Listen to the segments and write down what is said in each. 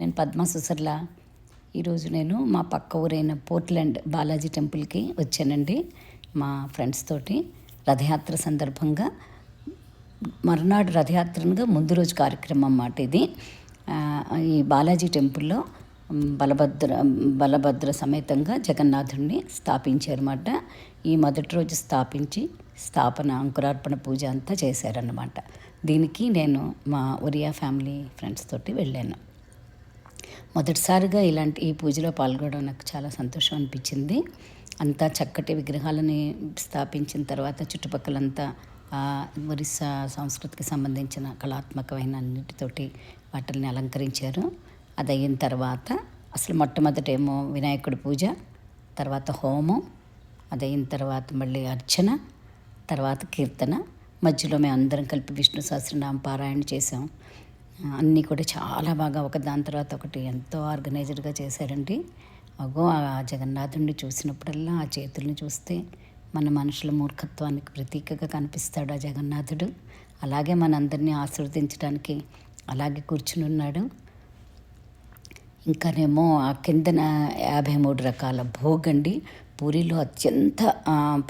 నేను పద్మ సుసర్ల. ఈరోజు నేను మా పక్క ఊరైన పోర్ట్లాండ్ బాలాజీ టెంపుల్కి వచ్చానండి. మా ఫ్రెండ్స్ తోటి రథయాత్ర సందర్భంగా మర్నాడు రథయాత్రగా ముందు రోజు కార్యక్రమం అన్నమాట ఇది. ఈ బాలాజీ టెంపుల్లో బలభద్ర బలభద్ర సమేతంగా జగన్నాథుడిని స్థాపించారన్నమాట. ఈ మొదటి రోజు స్థాపించి స్థాపన అంకురార్పణ పూజ అంతా చేశారన్నమాట. దీనికి నేను మా ఒరియా ఫ్యామిలీ ఫ్రెండ్స్ తోటి వెళ్ళాను. మొదటిసారిగా ఇలాంటి ఈ పూజలో పాల్గొనడం నాకు చాలా సంతోషం అనిపించింది. అంతా చక్కటి విగ్రహాలని స్థాపించిన తర్వాత చుట్టుపక్కలంతా ఒరిస్సా సంస్కృతికి సంబంధించిన కళాత్మకమైన అన్నిటితోటి వాటిని అలంకరించారు. అది అయిన తర్వాత అసలు మొట్టమొదట ఏమో వినాయకుడి పూజ తర్వాత హోమం అది అయిన తర్వాత మళ్ళీ అర్చన తర్వాత కీర్తన. మధ్యలో మేము అందరం కలిపి విష్ణు సహస్రనామ పారాయణ చేసాం అన్నీ కూడా చాలా బాగా ఒక దాని తర్వాత ఒకటి ఎంతో ఆర్గనైజ్డ్గా చేశారండి. అగో ఆ జగన్నాథుడిని చూసినప్పుడల్లా ఆ చేతుల్ని చూస్తే మన మనుషుల మూర్ఖత్వానికి ప్రతీకగా కనిపిస్తాడు ఆ జగన్నాథుడు. అలాగే మనందరినీ ఆశీర్వదించడానికి అలాగే కూర్చుని ఉన్నాడు. ఇంకానేమో ఆ కిందన యాభై మూడు రకాల భోగండి. పూరిలో అత్యంత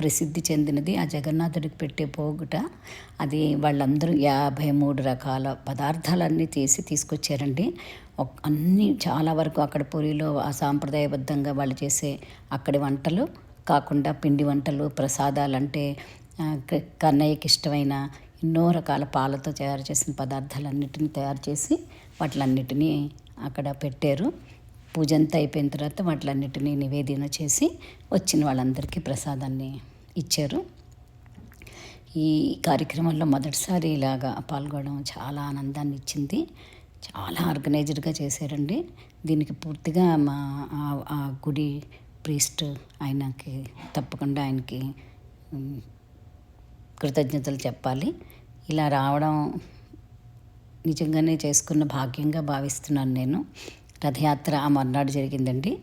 ప్రసిద్ధి చెందినది ఆ జగన్నాథుడికి పెట్టే పోగుట. అది వాళ్ళందరూ యాభై మూడు రకాల పదార్థాలన్నీ తీసి తీసుకొచ్చారండి. అన్నీ చాలా వరకు అక్కడ పూరిలో ఆ సాంప్రదాయబద్ధంగా వాళ్ళు చేసే అక్కడి వంటలు కాకుండా పిండి వంటలు ప్రసాదాలు అంటే కన్నయ్యకి ఇష్టమైన ఎన్నో రకాల పాలతో తయారు చేసిన పదార్థాలన్నిటిని తయారు చేసి వాటిలన్నిటినీ అక్కడ పెట్టారు. పూజ అంతా అయిపోయిన తర్వాత వాటిలన్నిటినీ నివేదన చేసి వచ్చిన వాళ్ళందరికీ ప్రసాదాన్ని ఇచ్చారు. ఈ కార్యక్రమంలో మొదటిసారి ఇలాగా పాల్గొనడం చాలా ఆనందాన్ని ఇచ్చింది. చాలా ఆర్గనైజ్డ్గా చేశారండి. దీనికి పూర్తిగా మా ఆ- గుడి ప్రీస్ట్ ఆయనకి తప్పకుండా ఆయనకి కృతజ్ఞతలు చెప్పాలి. ఇలా రావడం నిజంగానే చేసుకున్న భాగ్యంగా భావిస్తున్నాను నేను. రథయాత్ర ఆ మర్నాడు జరిగిందండి.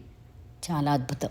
చాలా అద్భుతం.